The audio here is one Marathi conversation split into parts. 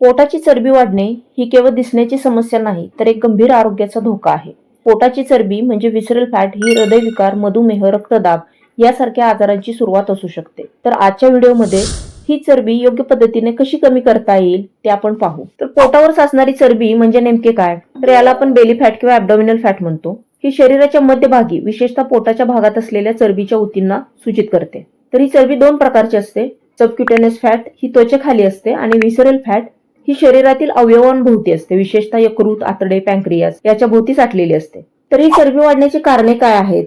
पोटाची चरबी वाढणे ही केवळ दिसण्याची समस्या नाही तर एक गंभीर आरोग्याचा धोका आहे. पोटाची चरबी म्हणजे विसरल फॅट ही हृदयविकार मधुमेह रक्तदाब यासारख्या आजारांची सुरुवात असू शकते. तर आजच्या व्हिडिओमध्ये ही चरबी योग्य पद्धतीने कशी कमी करता येईल ते आपण पाहू. तर पोटावर साचणारी चरबी म्हणजे नेमके काय? तर याला आपण बेली फॅट किंवा ऍबडॉमिनल फॅट म्हणतो. ही शरीराच्या मध्यभागी विशेषतः पोटाच्या भागात असलेल्या चरबीच्या ऊतींना सूचित करते. तर ही चरबी दोन प्रकारची असते. सबक्युटेनियस फॅट ही त्वचेखाली असते आणि विसरल फॅट ही शरीरातील अवयवांभोवती असते. विशेषतः यकृत आतडे पॅन्क्रियास याच्या भोवती साठलेली असते. तर ही चरबी वाढण्याची कारणे काय आहेत?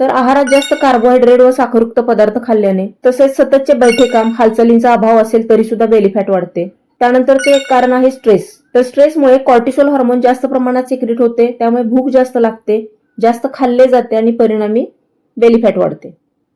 तर आहारात जास्त कार्बोहायड्रेट व साखरयुक्त पदार्थ खाल्ल्याने तसेच सततचे बैठे काम हालचालींचा अभाव असेल तरी सुद्धा बेलीफॅट वाढते. त्यानंतरचे एक कारण आहे स्ट्रेस तर स्ट्रेसमुळे कॉर्टिसोल हार्मोन जास्त प्रमाणात सिक्रेट होते. त्यामुळे भूक जास्त लागते जास्त खाल्ले जाते आणि परिणामी बेलीफॅट वाढते.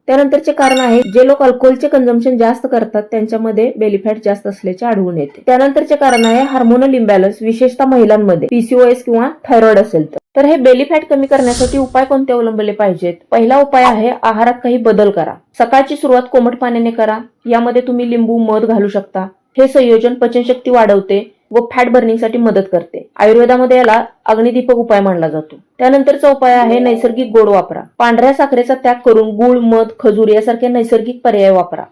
त्यानंतरचे कारण आहे जे लोक अल्कोहोलचे कन्झम्पशन जास्त करतात त्यांच्यामध्ये बेलिफॅट जास्त असल्याचे आढळून येते. त्यानंतरचे कारण आहे हार्मोनल इम्बॅलन्स विशेषतः महिलांमध्ये. पीसीओएस किंवा थायरॉइड असेल तर. तर हे बेली फॅट कमी करण्यासाठी उपाय कोणते अवलंबले पाहिजेत? पहिला उपाय आहे आहारात काही बदल करा. सकाळची सुरुवात कोमट पाण्याने करा. यामध्ये तुम्ही लिंबू मध घालू शकता. हे संयोजन पचनशक्ती वाढवते. व फॅट बर्निंगसाठी मदत करते. आयुर्वेदामध्ये याला अग्निदीपक उपाय मानला जातो. त्यानंतरचा उपाय आहे नैसर्गिक गोड वापरा. पांढऱ्या साखरेचा त्याग करून गुळ मध खजूर यासारखे नैसर्गिक पर्याय वापरा.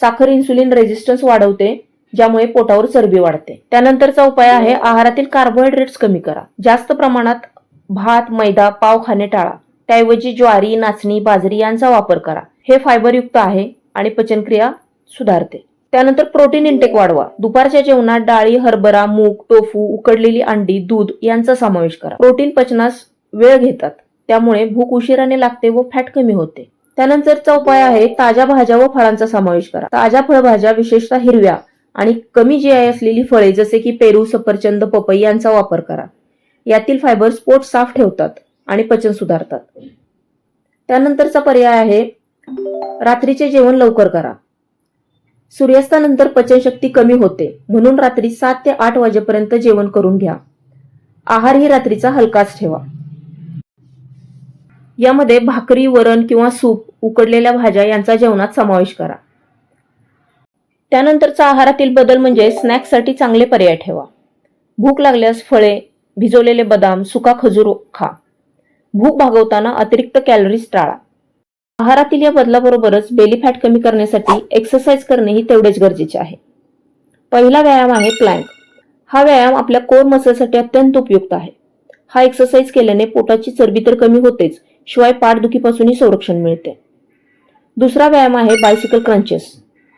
साखर इन्सुलिन रेझिस्टन्स वाढवते ज्यामुळे पोटावर चरबी वाढते. त्यानंतरचा उपाय आहे आहारातील कार्बोहायड्रेट्स कमी करा. जास्त प्रमाणात भात मैदा पाव खाणे टाळा. त्याऐवजी ज्वारी नाचणी बाजरी यांचा वापर करा. हे फायबरयुक्त आहे आणि पचनक्रिया सुधारते. त्यानंतर प्रोटीन इंटेक वाढवा. दुपारच्या जेवणात डाळी हरभरा मूग टोफू उकडलेली अंडी दूध यांचा समावेश करा. प्रोटीन पचनास वेळ घेतात. त्यामुळे भूक उशिराने लागते व फॅट कमी होते. त्यानंतरचा उपाय आहे? ताज्या भाज्या व फळांचा समावेश करा. ताज्या फळभाज्या विशेषतः हिरव्या आणि कमी जी आय असलेली फळे जसे की पेरू सफरचंद पपई यांचा वापर करा. यातील फायबर्स पोट साफ ठेवतात आणि पचन सुधारतात. त्यानंतरचा पर्याय आहे रात्रीचे जेवण लवकर करा. सूर्यास्तानंतर पचनशक्ती कमी होते. म्हणून रात्री सात ते आठ वाजेपर्यंत जेवण करून घ्या. आहार ही रात्रीचा हलकाच ठेवा. यामध्ये भाकरी वरण किंवा सूप उकडलेल्या भाज्या यांचा जेवणात समावेश करा. त्यानंतरचा आहारातील बदल म्हणजे स्नॅक्ससाठी चांगले पर्याय ठेवा. भूक लागल्यास फळे भिजवलेले बदाम सुका खजूर खा. भूक भागवताना अतिरिक्त कॅलरीज टाळा. आहारातील या बदलाबरोबरच बेली फॅट कमी करण्यासाठी एक्सरसाइज करणे ही तेवढेच गरजेचे आहे. पहिला व्यायाम आहे प्लँक हा व्यायाम आपल्या कोर मसलसाठी अत्यंत उपयुक्त आहे. हा एक्सरसाइज केल्याने पोटाची चरबी तर कमी होतेच शिवाय पाठदुखीपासूनही संरक्षण मिळते. दुसरा व्यायाम आहे बायसिकल क्रंचेस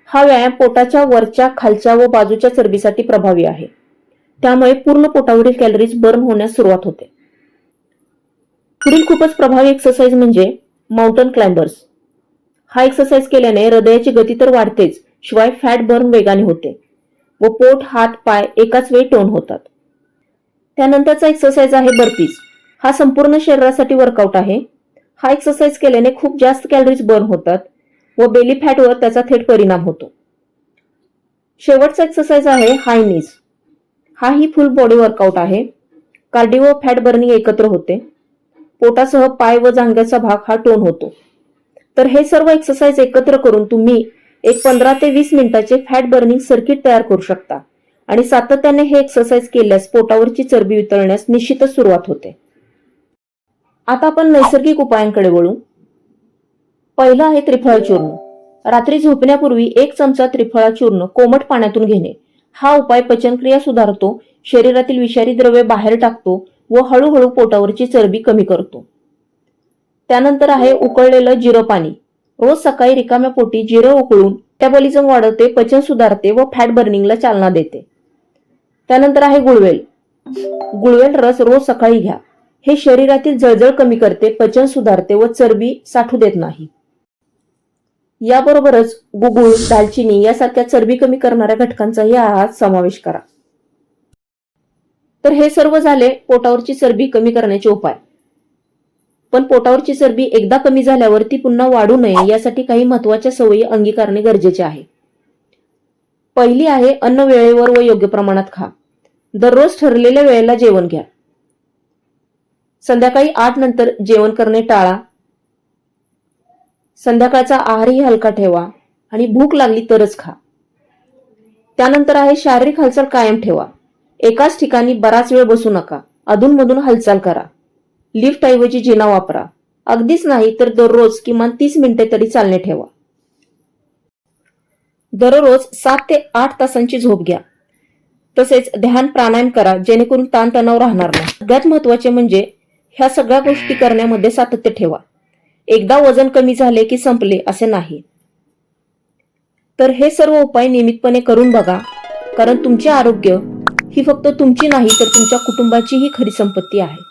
हा व्यायाम पोटाच्या वरच्या खालच्या व बाजूच्या चरबीसाठी प्रभावी आहे. त्यामुळे पूर्ण पोटावरील कॅलरीज बर्न होण्यास सुरुवात होते. पुढील खूपच प्रभावी एक्सरसाइज म्हणजे माउंटन क्लाइंबर्स हा एक्सरसाइज केल्याने हृदयाची गती तर वाढतेच शिवाय फॅट बर्न वेगाने होते व पोट हात पाय एकाच वेळी टोन होतात. त्यानंतरचा एक्सरसाइज आहे बर्पीज हा संपूर्ण शरीरासाठी वर्कआउट आहे. हा एक्सरसाइज केल्याने खूप जास्त कॅलरीज बर्न होतात व बेली फॅटवर त्याचा थेट परिणाम होतो. शेवटचा एक्सरसाइज आहे हाय नीज हा ही फुल बॉडी वर्कआउट आहे. कार्डिओ फॅट बर्निंग एकत्र होते. पोटासह पाय व जांघ्याचा भाग हा टोन होतो. तर हे सर्व एक्सरसाइज एकत्र करून तुम्ही एक पंधरा ते वीस मिनिटाचे फॅट बर्निंग सर्किट तयार करू शकता. आणि सातत्याने हे एक्सरसाइज केल्यास पोटावरची चरबी वितळण्यास निश्चितच सुरुवात होते. आता आपण नैसर्गिक उपायांकडे वळू. पहिलं आहे त्रिफळा चूर्ण. रात्री झोपण्यापूर्वी एक चमचा त्रिफळा चूर्ण कोमट पाण्यातून घेणे. हा उपाय पचनक्रिया सुधारतो शरीरातील विषारी द्रव्ये बाहेर टाकतो व हळूहळू पोटावरची चरबी कमी करतो. त्यानंतर आहे उकळलेलं जिरं पाणी. रोज सकाळी रिकाम्या पोटी जिरं उकळून मेटाबॉलिझम वाढवते पचन सुधारते व फॅट बर्निंगला चालना देते. त्यानंतर आहे गुळवेल. गुळवेल रस रोज सकाळी घ्या. हे शरीरातील जळजळ कमी करते पचन सुधारते व चरबी साठू देत नाही. याबरोबरच गुगुळ दालचिनी यासारख्या चरबी कमी करणाऱ्या घटकांचाही आहार समावेश करा. तर हे सर्व झाले पोटावरची चरबी कमी करण्याचे उपाय. पण पोटावरची चरबी एकदा कमी झाल्यावर ती पुन्हा वाढू नये यासाठी काही महत्त्वाच्या सवयी अंगीकारणे गरजेचे आहे. पहिली आहे अन्न वेळेवर व योग्य प्रमाणात खा. दररोज ठरलेल्या वेळेला जेवण घ्या. संध्याकाळी आठ नंतर जेवण करणे टाळा. संध्याकाळचा आहारही हलका ठेवा आणि भूक लागली तरच खा. त्यानंतर आहे शारीरिक हालचाल कायम ठेवा. एकाच ठिकाणी बराच वेळ बसू नका. अधूनमधून हालचाल करा. लिफ्ट ऐवजी जिना वापरा. अगदीच नाही तर दररोज किमान तीस मिनिटे तरी चालणे ठेवा. दररोज सात ते आठ तासांची झोप घ्या. तसेच ध्यान प्राणायाम करा जेणेकरून ताणतणाव राहणार नाही. सगळ्यात महत्त्वाचे म्हणजे ह्या सगळ्या गोष्टी करण्यामध्ये सातत्य ठेवा. एकदा वजन कमी झाले की संपले असे नाही. तर हे सर्व उपाय नियमितपणे करून बघा कारण तुमचे आरोग्य ही फक्त तुमची नाही तर तुमच्या कुटुंबाचीही खरी संपत्ती आहे.